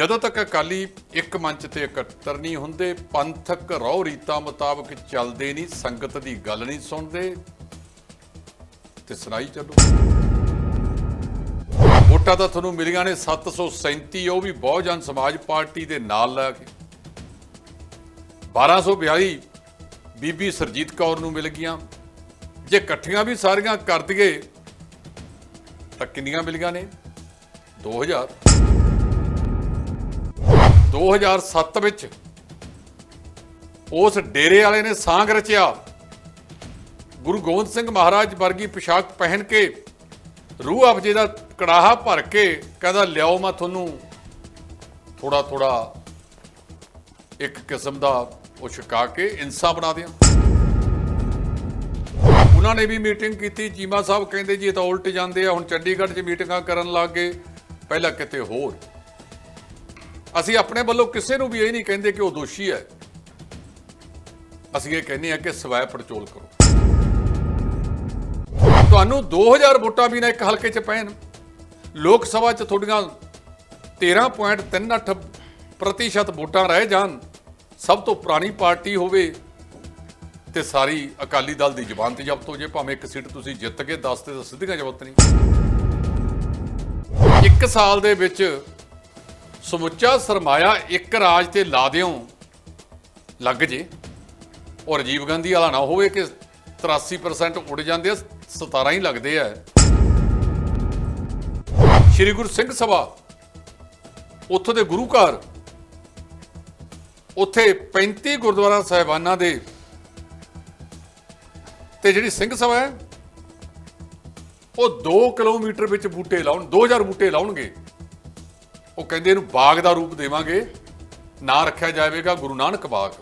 ਜਦੋਂ ਤੱਕ ਅਕਾਲੀ ਇੱਕ ਮੰਚ ਤੇ ਇਕੱਤਰ ਨਹੀਂ ਹੁੰਦੇ, ਪੰਥਕ ਰੌ ਰੀਤਾਂ ਮੁਤਾਬਕ ਚੱਲਦੇ ਨਹੀਂ, ਸੰਗਤ ਦੀ ਗੱਲ ਨਹੀਂ ਸੁਣਦੇ, ਤੇ ਸੁਣਾਈ ਚੱਲੋ। ਵੋਟਾਂ ਤਾਂ ਤੁਹਾਨੂੰ ਮਿਲੀਆਂ ਨੇ 737 ਉਹ ਵੀ ਬਹੁਜਨ ਸਮਾਜ ਪਾਰਟੀ ਦੇ ਨਾਲ ਲੈ ਕੇ। 1242 ਬੀਬੀ ਸਰਜੀਤ ਕੌਰ ਨੂੰ ਮਿਲ ਗਈਆਂ। ਜੇ ਇਕੱਠੀਆਂ ਵੀ ਸਾਰੀਆਂ ਕਰ ਦਈਏ, ਤਾਂ ਕਿੰਨੀਆਂ ਮਿਲੀਆਂ ਨੇ? 2000 2007 ਵਿੱਚ ਉਸ ਡੇਰੇ ਵਾਲੇ ਨੇ ਸਾਂਗ ਰਚਿਆ। ਗੁਰੂ ਗੋਬਿੰਦ ਸਿੰਘ ਮਹਾਰਾਜ ਵਰਗੀ ਪੋਸ਼ਾਕ ਪਹਿਨ ਕੇ, ਰੂਹ ਅਫਜੇ ਦਾ ਕੜਾਹਾ ਭਰ ਕੇ ਕਹਿੰਦਾ, ਲਿਆਓ ਮੈਂ ਤੁਹਾਨੂੰ ਥੋੜਾ ਥੋੜਾ ਇੱਕ ਕਿਸਮ ਦਾ ਉਹ ਛਕਾ ਕੇ ਇਨਸਾ ਬਣਾ ਦਿਆਂ। ਉਹਨਾਂ ਨੇ ਵੀ ਮੀਟਿੰਗ ਕੀਤੀ। ਚੀਮਾ ਸਾਹਿਬ ਕਹਿੰਦੇ, ਜੀ ਇਹ ਤਾਂ ਉਲਟ ਜਾਂਦੇ ਆ, ਹੁਣ ਚੰਡੀਗੜ੍ਹ 'ਚ ਮੀਟਿੰਗਾਂ ਕਰਨ ਲੱਗ ਗਏ। ਪਹਿਲਾਂ ਕਿਤੇ ਹੋਰ ਅਸੀਂ ਆਪਣੇ ਵੱਲੋਂ ਕਿਸੇ ਨੂੰ ਵੀ ਇਹ ਨਹੀਂ ਕਹਿੰਦੇ ਕਿ ਉਹ ਦੋਸ਼ੀ ਹੈ। ਅਸੀਂ ਇਹ ਕਹਿੰਦੇ ਆ ਕਿ ਸਵੈ ਪੜਚੋਲ ਕਰੋ। ਤੁਹਾਨੂੰ 2000 ਵੋਟਾਂ ਵੀ ਨਾ ਇੱਕ ਹਲਕੇ 'ਚ ਪੈਣ। ਲੋਕ ਸਭਾ 'ਚ ਤੁਹਾਡੀਆਂ 13.38 ਪ੍ਰਤੀਸ਼ਤ ਵੋਟਾਂ ਰਹਿ ਜਾਣ। ਸਭ ਤੋਂ ਪੁਰਾਣੀ ਪਾਰਟੀ ਹੋਵੇ ਤੇ ਸਾਰੀ ਅਕਾਲੀ ਦਲ ਦੀ ਜ਼ਬਾਨ ਤੇ ਜ਼ਬਤ ਹੋ ਜੇ। ਭਾਵੇਂ ਇੱਕ ਸੀਟ ਤੁਸੀਂ ਜਿੱਤ ਕੇ 10 ਤੇ ਤਾਂ ਸਿੱਧੀਆਂ ਜ਼ਬਤ ਨਹੀਂ। ਇੱਕ ਸਾਲ ਦੇ ਵਿੱਚ ਸਮੁੱਚਾ ਸਰਮਾਇਆ ਇੱਕ ਰਾਜ ਤੇ ਲਾ ਦਿਓ ਲੱਗ ਜੇ। ਔਰ ਰਾਜੀਵ ਗਾਂਧੀ ਵਾਲਾ ਨਾ ਹੋਵੇ ਕਿ 83% ਉੱਡ ਜਾਂਦੇ ਆ 17 ਹੀ ਲੱਗਦੇ ਆ। ਸ਼੍ਰੀ ਗੁਰੂ ਸਿੰਘ ਸਭਾ, ਉੱਥੋਂ ਦੇ ਗੁਰੂ ਘਰ ਉੱਥੇ 35 ਗੁਰਦੁਆਰਾ ਸਾਹਿਬਾਨਾਂ ਦੇ। ਤੇ ਜਿਹੜੀ ਸਿੰਘ ਸਭਾ ਹੈ, ਉਹ 2 ਕਿਲੋਮੀਟਰ ਵਿੱਚ ਬੂਟੇ ਲਾਉਣ 2000 ਬੂਟੇ ਲਾਉਣਗੇ। ਉਹ ਕਹਿੰਦੇ ਇਹਨੂੰ ਬਾਗ ਦਾ ਰੂਪ ਦੇਵਾਂਗੇ। ਨਾਂ ਰੱਖਿਆ ਜਾਵੇਗਾ ਗੁਰੂ ਨਾਨਕ ਬਾਗ।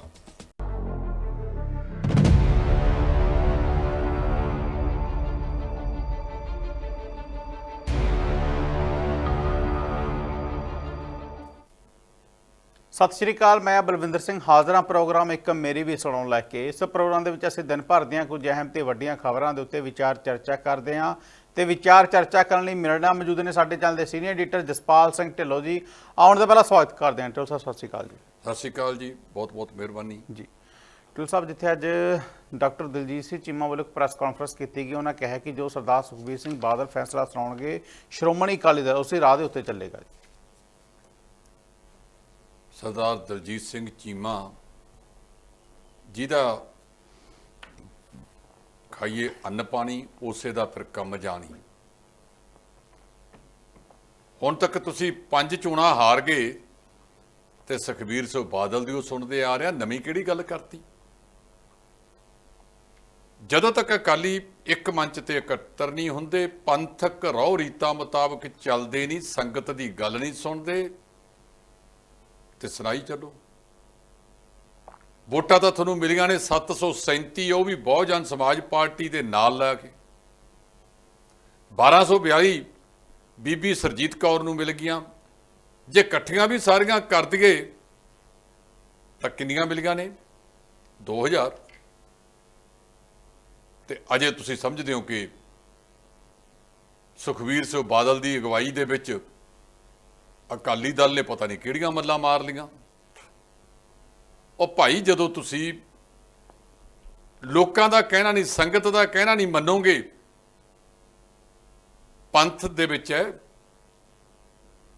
ਸਤਿ ਸ਼੍ਰੀ ਅਕਾਲ, ਮੈਂ ਬਲਵਿੰਦਰ ਸਿੰਘ ਹਾਜ਼ਰਾਂ ਪ੍ਰੋਗਰਾਮ ਇੱਕ ਮੇਰੀ ਵੀ ਸੁਣਾਉਣ ਲੈ ਕੇ। ਇਸ ਪ੍ਰੋਗਰਾਮ ਦੇ ਵਿੱਚ ਅਸੀਂ ਦਿਨ ਭਰ ਦੀਆਂ ਕੁਝ ਅਹਿਮ ਤੇ ਵੱਡੀਆਂ ਖਬਰਾਂ ਦੇ ਉੱਤੇ ਵਿਚਾਰ ਚਰਚਾ ਕਰਦੇ ਹਾਂ। ਤੇ ਵਿਚਾਰ ਚਰਚਾ ਕਰਨ ਲਈ ਮੇਰੇ ਨਾਲ ਮੌਜੂਦ ਨੇ ਸਾਡੇ ਚੈਨਲ ਦੇ ਸੀਨੀਅਰ ਐਡੀਟਰ ਜਸਪਾਲ ਸਿੰਘ ਢਿੱਲੋਂ ਜੀ। ਆਉਣ ਤੋਂ ਪਹਿਲਾਂ ਸਵਾਗਤ ਕਰਦੇ ਹਾਂ। ਢਿੱਲੋਂ ਸਾਹਿਬ ਸਤਿ ਸ਼੍ਰੀ ਅਕਾਲ ਜੀ। ਸਤਿ ਸ਼੍ਰੀ ਅਕਾਲ ਜੀ। ਬਹੁਤ ਬਹੁਤ ਮਿਹਰਬਾਨੀ। ਜੀ। ਢਿੱਲੋਂ ਸਾਹਿਬ ਜਿੱਥੇ ਅੱਜ ਡਾਕਟਰ ਦਿਲਜੀਤ ਸਿੰਘ ਚੀਮਾ ਵੱਲੋਂ ਪ੍ਰੈਸ ਕਾਨਫਰੰਸ ਕੀਤੀ ਗਈ ਉਹਨਾਂ ਕਿਹਾ ਕਿ ਜੋ ਸਰਦਾਰ ਸੁਖਬੀਰ ਸਿੰਘ ਬਾਦਲ ਫੈਸਲਾ ਸੁਣਾਉਣਗੇ ਸ਼੍ਰੋਮਣੀ ਅਕਾਲੀ ਦਲ ਉਸੇ ਰਾਹ ਦੇ ਉੱਤੇ ਚੱਲੇਗਾ ਜੀ। ਸਰਦਾਰ ਦਲਜੀਤ ਸਿੰਘ ਚੀਮਾ ਜਿਹਦਾ ਖਾਈਏ, ਅੰਨ ਪਾਣੀ, ਉਸੇ ਦਾ ਫਿਰ ਕੰਮ ਜਾਣੀ। ਹੁਣ ਤੱਕ ਤੁਸੀਂ ਪੰਜ ਚੋਣਾਂ ਹਾਰ ਗਏ ਤੇ ਸੁਖਬੀਰ ਸਿੰਘ ਬਾਦਲ ਦੀ ਉਹ ਸੁਣਦੇ ਆ ਰਿਹਾ, ਨਵੀਂ ਕਿਹੜੀ ਗੱਲ ਕਰਤੀ? ਜਦੋਂ ਤੱਕ ਅਕਾਲੀ ਇੱਕ ਮੰਚ ਤੇ ਇਕੱਤਰ ਨਹੀਂ ਹੁੰਦੇ, ਪੰਥਕ ਰੌ ਰੀਤਾਂ ਮੁਤਾਬਕ ਚੱਲਦੇ ਨਹੀਂ, ਸੰਗਤ ਦੀ ਗੱਲ ਨਹੀਂ ਸੁਣਦੇ, ਤੇ ਸੁਣਾਈ ਚੱਲੋ। ਵੋਟਾਂ ਤਾਂ ਤੁਹਾਨੂੰ ਮਿਲੀਆਂ ਨੇ 737 ਉਹ ਵੀ ਬਹੁਜਨ ਸਮਾਜ ਪਾਰਟੀ ਦੇ ਨਾਲ ਲੈ ਕੇ। 1242 ਬੀਬੀ ਸਰਜੀਤ ਕੌਰ ਨੂੰ ਮਿਲ ਗਈਆਂ। ਜੇ ਇਕੱਠੀਆਂ ਵੀ ਸਾਰੀਆਂ ਕਰ ਦਈਏ, ਤਾਂ ਕਿੰਨੀਆਂ ਮਿਲੀਆਂ ਨੇ? 2000 ਤੇ ਅਜੇ ਤੁਸੀਂ ਸਮਝਦੇ ਹੋ ਕਿ ਸੁਖਵੀਰ ਸਿੰਘ ਬਾਦਲ ਦੀ ਅਗਵਾਈ ਦੇ ਵਿੱਚ ਅਕਾਲੀ ਦਲ ਨੇ ਪਤਾ ਨਹੀਂ ਕਿਹੜੀਆਂ ਮੱਲਾਂ ਮਾਰ ਲੀਆਂ ਉਹ ਭਾਈ, ਜਦੋਂ ਤੁਸੀਂ ਲੋਕਾਂ ਦਾ ਕਹਿਣਾ ਨਹੀਂ, ਸੰਗਤ ਦਾ ਕਹਿਣਾ ਨਹੀਂ ਮੰਨੋਗੇ, ਪੰਥ ਦੇ ਵਿੱਚ ਹੈ,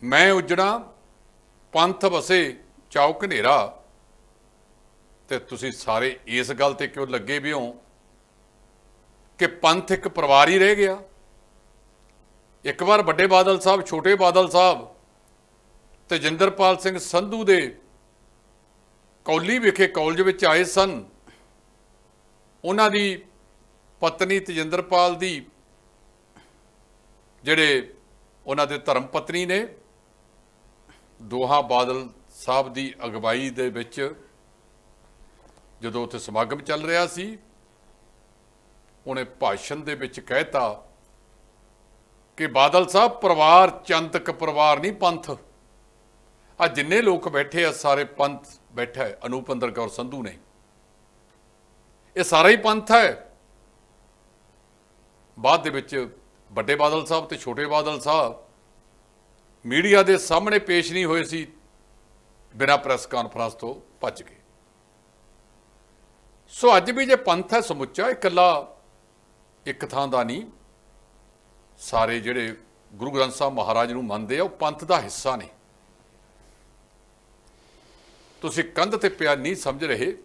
ਮੈਂ ਉਜੜਾ, ਪੰਥ ਵਸੇ ਚੌਕ ਘਨੇਰਾ ਤੇ ਤੁਸੀਂ ਸਾਰੇ ਇਸ ਗੱਲ ਤੇ ਕਿਉਂ ਲੱਗੇ ਵੀ ਹੋ ਕਿ ਪੰਥ ਇੱਕ ਪਰਿਵਾਰ ਹੀ ਰਹਿ ਗਿਆ? ਇੱਕ ਵਾਰ ਵੱਡੇ ਬਾਦਲ ਸਾਹਿਬ, ਛੋਟੇ ਬਾਦਲ ਸਾਹਿਬ ਤੇਜਿੰਦਰਪਾਲ ਸਿੰਘ ਸੰਧੂ ਦੇ ਕੌਲੀ ਵਿਖੇ ਕਾਲਜ ਵਿੱਚ ਆਏ ਸਨ। ਉਹਨਾਂ ਦੀ ਪਤਨੀ ਤੇਜਿੰਦਰਪਾਲ ਦੀ, ਜਿਹੜੇ ਉਹਨਾਂ ਦੇ ਧਰਮ ਪਤਨੀ ਨੇ, ਦੋਹਾਂ ਬਾਦਲ ਸਾਹਿਬ ਦੀ ਅਗਵਾਈ ਦੇ ਵਿੱਚ ਜਦੋਂ ਉੱਥੇ ਸਮਾਗਮ ਚੱਲ ਰਿਹਾ ਸੀ, ਉਹਨੇ ਭਾਸ਼ਣ ਦੇ ਵਿੱਚ ਕਹਿਤਾ ਕਿ ਬਾਦਲ ਸਾਹਿਬ, ਪਰਿਵਾਰ ਚੰਤਕ ਪਰਿਵਾਰ ਨਹੀਂ ਪੰਥ। ਆ ਜਿੰਨੇ ਲੋਕ ਬੈਠੇ ਆ, ਸਾਰੇ ਪੰਥ ਬੈਠਾ ਹੈ, ਅਨੂਪੰਦਰ ਕੌਰ ਸੰਧੂ ਨੇ। ਇਹ ਸਾਰਾ ਹੀ ਪੰਥ ਹੈ। ਬਾਅਦ ਦੇ ਵਿੱਚ ਵੱਡੇ ਬਾਦਲ ਸਾਹਿਬ ਤੇ ਛੋਟੇ ਬਾਦਲ ਸਾਹਿਬ ਮੀਡੀਆ ਦੇ ਸਾਹਮਣੇ ਪੇਸ਼ ਨਹੀਂ ਹੋਏ ਸੀ, ਬਿਨਾਂ ਪ੍ਰੈਸ ਕਾਨਫਰੰਸ ਤੋਂ ਭੱਜ ਗਏ। ਸੋ ਅੱਜ ਵੀ ਜੇ ਪੰਥ ਹੈ ਸਮੁੱਚਾ ਇਹ ਇਕੱਲਾ ਇੱਕ ਥਾਂ ਦਾ ਨਹੀਂ, ਸਾਰੇ ਜਿਹੜੇ ਗੁਰੂ ਗ੍ਰੰਥ ਸਾਹਿਬ ਮਹਾਰਾਜ ਨੂੰ ਮੰਨਦੇ ਆ, ਉਹ ਪੰਥ ਦਾ ਹਿੱਸਾ ਨੇ। ਤੁਸੀਂ ਕੰਧ ਤੇ ਪਿਆ ਨਹੀਂ ਸਮਝ ਰਹੇ।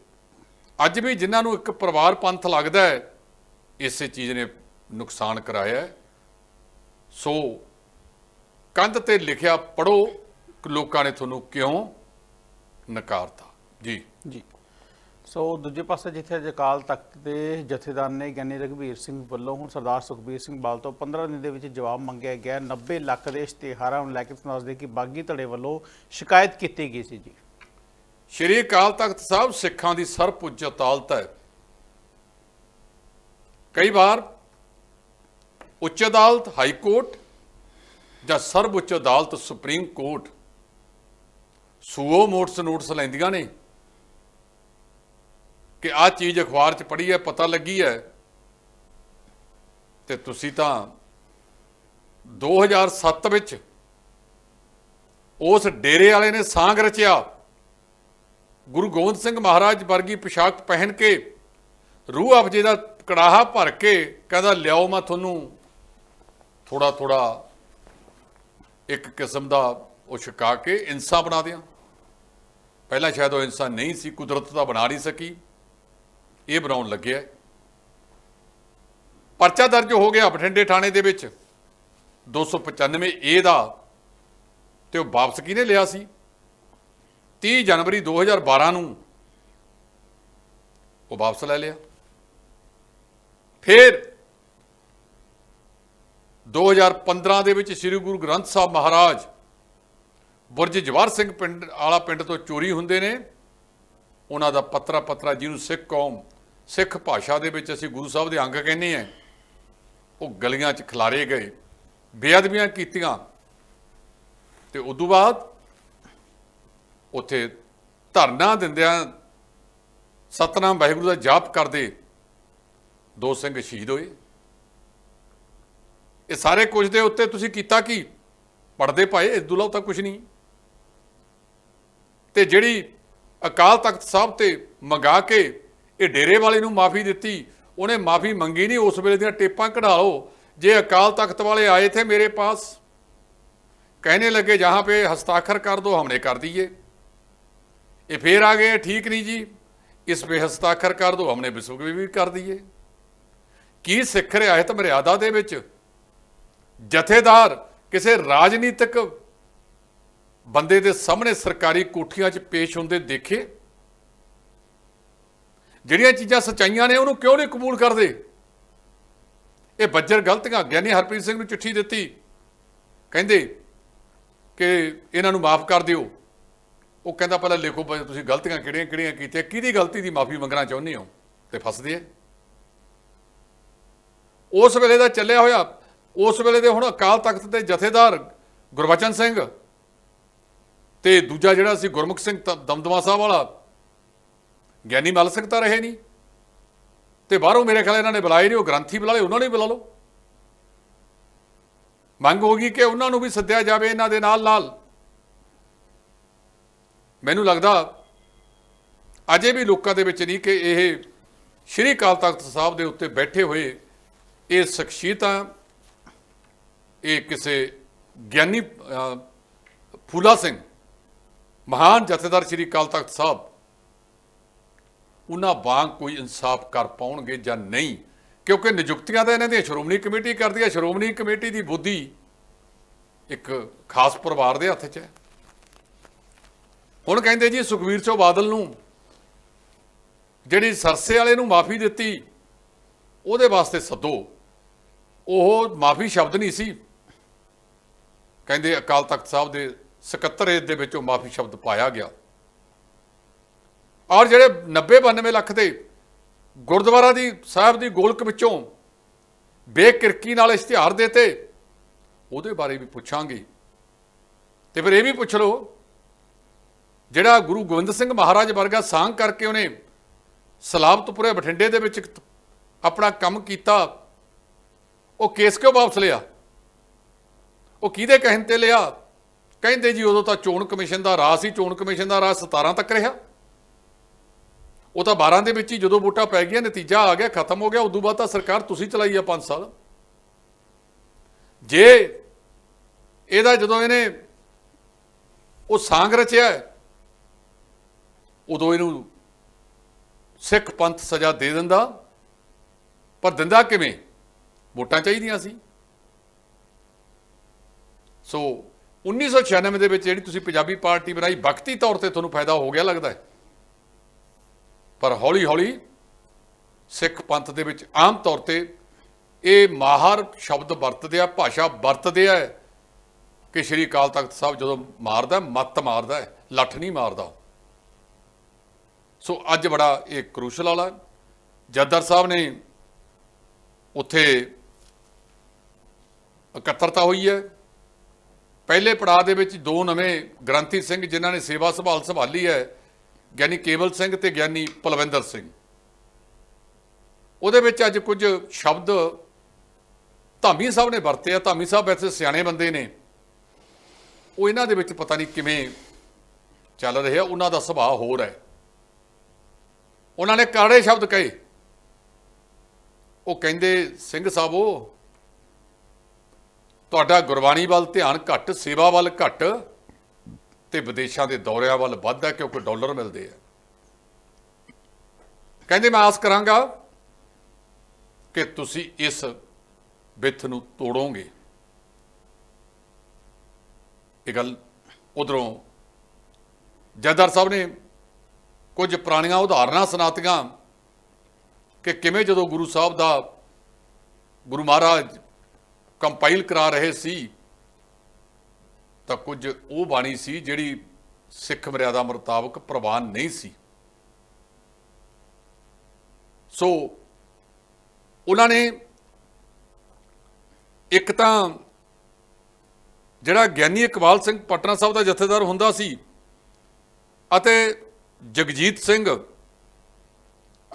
ਅੱਜ ਵੀ ਜਿਨ੍ਹਾਂ ਨੂੰ ਇੱਕ ਪਰਿਵਾਰ ਪੰਥ ਲੱਗਦਾ ਹੈ, ਇਸੇ ਚੀਜ਼ ਨੇ ਨੁਕਸਾਨ ਕਰਾਇਆ ਸੋ ਕੰਧ ਤੇ ਲਿਖਿਆ ਪੜੋ ਲੋਕਾਂ ਨੇ ਤੁਹਾਨੂੰ ਕਿਉਂ ਨਕਾਰਤਾ? ਜੀ। ਜੀ। ਸੋ ਦੂਜੇ ਪਾਸੇ ਜਿੱਥੇ ਅੱਜ ਅਕਾਲ ਤਖਤ ਦੇ ਜਥੇਦਾਰ ਨੇ ਗਿਆਨੀ ਰਘਵੀਰ ਸਿੰਘ ਵੱਲੋਂ ਹੁਣ ਸਰਦਾਰ ਸੁਖਬੀਰ ਸਿੰਘ ਬਾਲ ਤੋਂ 15 ਦਿਨ ਦੇ ਵਿੱਚ ਜਵਾਬ ਮੰਗਿਆ ਗਿਆ 90 ਲੱਖ ਦੇ ਇਸ਼ਤਿਹਾਰਾਂ ਨੂੰ ਲੈ ਕੇ ਦੱਸਦੇ ਕਿ ਬਾਗੀ ਧੜੇ ਵੱਲੋਂ ਸ਼ਿਕਾਇਤ ਕੀਤੀ ਗਈ ਸੀ ਜੀ। ਸ਼੍ਰੀ ਅਕਾਲ ਤਖਤ ਸਾਹਿਬ ਸਿੱਖਾਂ ਦੀ ਸਰਪੁੱਜ ਅਦਾਲਤ ਹੈ। ਕਈ ਵਾਰ ਉੱਚ ਅਦਾਲਤ, ਹਾਈ ਕੋਰਟ ਜਾਂ ਸਰਵਉੱਚ ਅਦਾਲਤ, supreme court suo motus notice ਲੈਂਦੀਆਂ ਨੇ ਕਿ ਆਹ ਚੀਜ਼ ਅਖਬਾਰ 'ਚ ਪੜ੍ਹੀ ਹੈ, ਪਤਾ ਲੱਗੀ ਹੈ। ਤੇ ਤੁਸੀਂ ਤਾਂ 2007 ਵਿੱਚ ਉਸ ਡੇਰੇ ਵਾਲੇ ਨੇ ਸਾਂਗ ਰਚਿਆ। ਗੁਰੂ ਗੋਬਿੰਦ ਸਿੰਘ ਮਹਾਰਾਜ ਵਰਗੀ ਪੋਸ਼ਾਕ ਪਹਿਨ ਕੇ, ਰੂਹ ਅਫਜੇ ਦਾ ਕੜਾਹਾ ਭਰ ਕੇ ਕਹਿੰਦਾ, ਲਿਆਓ ਮੈਂ ਤੁਹਾਨੂੰ ਥੋੜਾ ਥੋੜਾ ਇੱਕ ਕਿਸਮ ਦਾ ਉਹ ਛਕਾ ਕੇ ਇਨਸਾਨ ਬਣਾ ਦਿਆਂ। ਪਹਿਲਾਂ ਸ਼ਾਇਦ ਉਹ ਇਨਸਾਨ ਨਹੀਂ ਸੀ, ਕੁਦਰਤ ਦਾ ਬਣਾ ਨਹੀਂ ਸਕੀ। ਇਹ ਬਣਾਉਣ ਲੱਗਿਆ। ਪਰਚਾ ਦਰਜ ਹੋ ਗਿਆ ਬਠਿੰਡੇ ਥਾਣੇ ਦੇ ਵਿੱਚ। 295 ਏ ਦਾ ਤੇ ਉਹ ਵਾਪਸ ਕਿਹਨੇ ਲਿਆ ਸੀ? 30 ਜਨਵਰੀ 2012 ਨੂੰ ਉਹ ਵਾਪਸ ਲੈ ਲਿਆ। ਫਿਰ 2015 ਦੇ ਵਿੱਚ ਸ੍ਰੀ ਗੁਰੂ ਗ੍ਰੰਥ ਸਾਹਿਬ ਮਹਾਰਾਜ ਬੁਰਜ ਜਵਾਰ ਸਿੰਘ ਪਿੰਡ ਵਾਲਾ ਪਿੰਡ ਤੋਂ ਚੋਰੀ ਹੁੰਦੇ ਨੇ। ਉਹਨਾਂ ਦਾ ਪੱਤਰਾ ਪੱਤਰਾ ਜਿਹਨੂੰ ਸਿੱਖ ਕੌਮ, ਸਿੱਖ ਭਾਸ਼ਾ ਦੇ ਵਿੱਚ ਅਸੀਂ ਗੁਰੂ ਸਾਹਿਬ ਦੇ ਅੰਗ ਕਹਿੰਦੇ ਆ ਉਹ ਗਲੀਆਂ 'ਚ ਖਿਲਾਰੇ ਗਏ, ਬੇਅਦਬੀਆਂ ਕੀਤੀਆਂ। ਤੇ ਉਦੋਂ ਬਾਅਦ ਉੱਥੇ ਧਰਨਾ ਦਿੰਦਿਆਂ ਸਤਨਾਮ ਵਾਹਿਗੁਰੂ ਦਾ ਜਾਪ ਕਰਦੇ ਦੋ ਸਿੰਘ ਸ਼ਹੀਦ ਹੋਏ ਇਹ ਸਾਰੇ ਕੁਝ ਦੇ ਉੱਤੇ ਤੁਸੀਂ ਕੀਤਾ ਕੀ ਪੜਦੇ ਪਾਏ ਇਸ ਦੁਲਾ ਤਾਂ ਕੁਝ ਨਹੀਂ ਤੇ ਜਿਹੜੀ ਅਕਾਲ ਤਖਤ ਸਾਹਿਬ ਤੇ ਮੰਗਾ ਕੇ ਇਹ ਡੇਰੇ ਵਾਲੇ ਨੂੰ ਮਾਫੀ ਦਿੱਤੀ ਉਹਨੇ ਮਾਫੀ ਮੰਗੀ ਨਹੀਂ ਉਸ ਵੇਲੇ ਦੀਆਂ ਟੇਪਾਂ ਕਢਾ ਲਓ ਜੇ ਅਕਾਲ ਤਖਤ ਵਾਲੇ ਆਏ ਥੇ ਮੇਰੇ ਪਾਸ कहने लगे जहां पे हस्ताक्षर कर दो हमने कर दिए ये फिर आ गए ठीक नहीं जी इस पे हस्ताक्षर कर दो हमने विश्व के भी कर दिए ਕੀ ਸਿੱਖ ਰਿਆਇਤ ਮਰਿਆਦਾ ਦੇ ਵਿੱਚ ਜਥੇਦਾਰ ਕਿਸੇ ਰਾਜਨੀਤਿਕ ਬੰਦੇ ਦੇ ਸਾਹਮਣੇ ਸਰਕਾਰੀ ਕੋਠੀਆਂ 'ਚ ਪੇਸ਼ ਹੁੰਦੇ ਦੇਖੇ ਜਿਹੜੀਆਂ ਚੀਜ਼ਾਂ ਸਚਾਈਆਂ ਨੇ ਉਹਨੂੰ ਕਿਉਂ ਨਹੀਂ ਕਬੂਲ ਕਰਦੇ ਇਹ ਬੱਜਰ ਗਲਤੀਆਂ ਗਿਆਨੀ ਹਰਪ੍ਰੀਤ ਸਿੰਘ ਨੂੰ ਚਿੱਠੀ ਦਿੱਤੀ ਕਹਿੰਦੇ ਕਿ ਇਹਨਾਂ ਨੂੰ ਮਾਫ ਕਰ ਦਿਓ ਉਹ ਕਹਿੰਦਾ ਪਹਿਲਾਂ ਲਿਖੋ ਭਾਈ, ਤੁਸੀਂ ਗਲਤੀਆਂ ਕਿਹੜੀਆਂ ਕਿਹੜੀਆਂ ਕੀਤੀਆਂ? ਕਿਹਦੀ ਗਲਤੀ ਦੀ ਮਾਫੀ ਮੰਗਣਾ ਚਾਹੁੰਦੇ ਹੋ? ਤੇ ਫਸਦੇ ਆ ਉਸ ਵੇਲੇ ਦਾ ਚੱਲਿਆ ਹੋਇਆ, ਉਸ ਵੇਲੇ ਦੇ ਹੁਣ ਅਕਾਲ ਤਖਤ ਦੇ ਜਥੇਦਾਰ ਗੁਰਬਚਨ ਸਿੰਘ ਤੇ ਦੂਜਾ ਜਿਹੜਾ ਸੀ ਗੁਰਮੁਖ ਸਿੰਘ ਤ- ਦਮਦਮਾ ਸਾਹਿਬ ਵਾਲਾ, ਗਿਆਨੀ ਮਲ ਸਿੰਘ ਤਾਂ ਰਹੇ ਨਹੀਂ। ਤੇ ਬਾਹਰੋਂ ਮੇਰੇ ਖਿਆਲ ਇਹਨਾਂ ਨੇ ਬੁਲਾਏ ਨਹੀਂ, ਉਹ ਗ੍ਰੰਥੀ ਬੁਲਾ ਲਏ, ਉਹਨਾਂ ਨੂੰ ਬੁਲਾ ਲਓ। ਮੰਗ ਹੋ ਗਈ ਕਿ ਉਹਨਾਂ ਨੂੰ ਵੀ ਸੱਦਿਆ ਜਾਵੇ, ਇਹਨਾਂ ਦੇ ਨਾਲ ਨਾਲ ਮੈਨੂੰ ਲੱਗਦਾ ਅਜੇ ਵੀ ਲੋਕਾਂ ਦੇ ਵਿੱਚ ਨਹੀਂ ਕਿ ਇਹ ਸ਼੍ਰੀ ਅਕਾਲ ਤਖਤ ਸਾਹਿਬ ਦੇ ਉੱਤੇ ਬੈਠੇ ਹੋਏ ਇਹ ਸ਼ਖਸੀਅਤਾਂ, ਇਹ ਕਿਸੇ ਗਿਆਨੀ ਫੂਲਾ ਸਿੰਘ, ਮਹਾਨ ਜਥੇਦਾਰ ਸ਼੍ਰੀ ਅਕਾਲ ਤਖਤ ਸਾਹਿਬ, ਉਹਨਾਂ ਵਾਂਗ ਕੋਈ ਇਨਸਾਫ ਕਰ ਪਾਉਣਗੇ ਜਾਂ ਨਹੀਂ? ਕਿਉਂਕਿ ਨਿਯੁਕਤੀਆਂ ਤਾਂ ਇਹਨਾਂ ਦੀ ਸ਼੍ਰੋਮਣੀ ਕਮੇਟੀ ਕਰਦੀ ਹੈ, ਸ਼੍ਰੋਮਣੀ ਕਮੇਟੀ ਦੀ ਬੁੱਧੀ ਇੱਕ ਖਾਸ ਪਰਿਵਾਰ ਦੇ ਹੱਥ 'ਚ ਹੈ। ਹੁਣ ਕਹਿੰਦੇ ਜੀ ਸੁਖਵੀਰ ਸਿੰਘ ਬਾਦਲ ਨੂੰ ਜਿਹੜੀ ਸਰਸੇ ਵਾਲੇ ਨੂੰ ਮਾਫੀ ਦਿੱਤੀ, ਉਹਦੇ ਵਾਸਤੇ ਸੱਦੋ। ਉਹ ਮਾਫੀ ਸ਼ਬਦ ਨਹੀਂ ਸੀ। ਕਹਿੰਦੇ ਅਕਾਲ ਤਖਤ ਸਾਹਿਬ ਦੇ ਸਕੱਤਰੇਤ ਦੇ ਵਿੱਚੋਂ ਮਾਫੀ ਸ਼ਬਦ ਪਾਇਆ ਗਿਆ। ਔਰ ਜਿਹੜੇ 90 92 ਲੱਖ ਦੇ ਗੁਰਦੁਆਰਾ ਦੀ ਸਾਹਿਬ ਦੀ ਗੋਲਕ ਵਿੱਚੋਂ ਬੇਕਿਰਕੀ ਨਾਲ ਇਸ਼ਤਿਹਾਰ ਦੇਤੇ ਉਹਦੇ ਬਾਰੇ ਵੀ ਪੁੱਛਾਂਗੇ। ਤੇ ਫਿਰ ਇਹ ਵੀ ਪੁੱਛ ਲਓ ਜਿਹੜਾ ਗੁਰੂ ਗੋਬਿੰਦ ਸਿੰਘ ਮਹਾਰਾਜ ਵਰਗਾ ਸਾਂਗ ਕਰਕੇ ਉਹਨੇ ਸਲਾਬਤਪੁਰੇ ਬਠਿੰਡੇ ਦੇ ਵਿੱਚ ਆਪਣਾ ਕੰਮ ਕੀਤਾ, ਉਹ ਕੇਸ ਕਿਉਂ ਵਾਪਸ ਲਿਆ? ਉਹ ਕਿਹਦੇ ਕਹਿਣ ਤੇ ਲਿਆ? ਕਹਿੰਦੇ ਜੀ ਉਦੋਂ ਤਾਂ ਚੋਣ ਕਮਿਸ਼ਨ ਦਾ ਰਾਹ ਸੀ, ਚੋਣ ਕਮਿਸ਼ਨ ਦਾ ਰਾਹ 17 ਤੱਕ ਰਿਹਾ। ਉਹ ਤਾਂ 12 ਦੇ ਵਿੱਚ ਹੀ ਜਦੋਂ ਵੋਟਾਂ ਪੈ ਗਈਆਂ, ਨਤੀਜਾ ਆ ਗਿਆ, ਖਤਮ ਹੋ ਗਿਆ, ਉਦੋਂ ਬਾਅਦ ਤਾਂ ਸਰਕਾਰ ਤੁਸੀਂ ਚਲਾਈ ਆ 5 ਸਾਲ। ਜੇ ਇਹਦਾ ਜਦੋਂ ਇਹਨੇ ਉਹ ਸਾਂਗ ਰਚਿਆ ਉਦੋਂ ਇਹਨੂੰ ਸਿੱਖ ਪੰਥ ਸਜ਼ਾ ਦੇ ਦਿੰਦਾ, ਪਰ ਦਿੰਦਾ ਕਿਵੇਂ? ਵੋਟਾਂ ਚਾਹੀਦੀਆਂ ਸੀ। ਸੋ 1996 ਦੇ ਵਿੱਚ ਜਿਹੜੀ ਤੁਸੀਂ ਪੰਜਾਬੀ ਪਾਰਟੀ ਬਣਾਈ, ਵਕਤੀ ਤੌਰ ਤੇ ਤੁਹਾਨੂੰ ਫਾਇਦਾ ਹੋ ਗਿਆ ਲੱਗਦਾ ਹੈ। ਪਰ ਹੌਲੀ ਹੌਲੀ ਸਿੱਖ ਪੰਥ ਦੇ ਵਿੱਚ ਆਮ ਤੌਰ ਤੇ ਇਹ ਮਾਹਰ ਸ਼ਬਦ ਵਰਤਦੇ ਆ, ਭਾਸ਼ਾ ਵਰਤਦੇ ਆ, ਕਿ ਸ਼੍ਰੀ ਅਕਾਲ ਤਖਤ ਸਾਹਿਬ ਜਦੋਂ ਮਾਰਦਾ, ਮੱਤ ਮਾਰਦਾ, ਲੱਠ ਨਹੀਂ ਮਾਰਦਾ। ਸੋ ਅੱਜ ਬੜਾ ਇਹ ਕਰੂਸ਼ਲ ਵਾਲਾ ਜੱਦਰ ਸਾਹਿਬ ਨੇ ਉੱਥੇ ਇਕੱਤਰਤਾ ਹੋਈ ਹੈ। ਪਹਿਲੇ ਪੜਾਅ ਦੇ ਵਿੱਚ ਦੋ ਨਵੇਂ ਗ੍ਰੰਥੀ ਸਿੰਘ ਜਿਨ੍ਹਾਂ ਨੇ ਸੇਵਾ ਸੰਭਾਲ ਸੰਭਾਲੀ ਹੈ, ਗਿਆਨੀ ਕੇਵਲ ਸਿੰਘ ਤੇ ਗਿਆਨੀ ਪਲਵਿੰਦਰ ਸਿੰਘ। ਉਹਦੇ ਵਿੱਚ ਅੱਜ ਕੁਝ ਸ਼ਬਦ ਧਾਮੀ ਸਾਹਿਬ ਨੇ ਵਰਤੇ ਆ। ਧਾਮੀ ਸਾਹਿਬ ਵੈਸੇ ਸਿਆਣੇ ਬੰਦੇ ਨੇ। ਉਹ ਇਹਨਾਂ ਦੇ ਵਿੱਚ ਪਤਾ ਨਹੀਂ ਕਿਵੇਂ ਚੱਲ ਰਿਹਾ, ਉਹਨਾਂ ਦਾ ਸੁਭਾਅ ਹੋਰ ਹੈ। ਉਹਨਾਂ ਨੇ ਕਾੜੇ ਸ਼ਬਦ ਕਹੇ। ਉਹ ਕਹਿੰਦੇ, ਸਿੰਘ ਸਾਹਿਬੋ ਤੁਹਾਡਾ ਗੁਰਬਾਣੀ ਵੱਲ ਧਿਆਨ ਘੱਟ, ਸੇਵਾ ਵੱਲ ਘੱਟ ਤੇ ਵਿਦੇਸ਼ਾਂ ਦੇ ਦੌਰਿਆਂ ਵੱਲ ਵੱਧ ਹੈ ਕਿਉਂਕਿ ਡਾਲਰ ਮਿਲਦੇ ਆ। ਕਹਿੰਦੇ, ਮੈਂ ਆਸ ਕਰਾਂਗਾ ਕਿ ਤੁਸੀਂ ਇਸ ਵਿੱਥ ਨੂੰ ਤੋੜੋਗੇ। ਇਹ ਗੱਲ ਉਧਰੋਂ ਜਦਰ ਸਾਹਿਬ ਨੇ ਕੁਝ ਪੁਰਾਣੀਆਂ ਉਦਾਹਰਨਾਂ ਸੁਣਾਤੀਆਂ ਕਿ ਕਿਵੇਂ ਜਦੋਂ ਗੁਰੂ ਸਾਹਿਬ ਦਾ ਗੁਰੂ ਮਹਾਰਾਜ ਕੰਪਾਈਲ ਕਰਾ ਰਹੇ ਸੀ, ਤਾਂ ਕੁਝ ਉਹ ਬਾਣੀ ਸੀ ਜਿਹੜੀ ਸਿੱਖ ਮਰਿਆਦਾ ਮੁਤਾਬਕ ਪ੍ਰਵਾਨ ਨਹੀਂ ਸੀ। ਸੋ ਉਹਨਾਂ ਨੇ ਇੱਕ ਤਾਂ ਜਿਹੜਾ ਗਿਆਨੀ ਇਕਬਾਲ ਸਿੰਘ ਪਟਨਾ ਸਾਹਿਬ ਦਾ ਜਥੇਦਾਰ ਹੁੰਦਾ ਸੀ ਅਤੇ ਜਗਜੀਤ ਸਿੰਘ,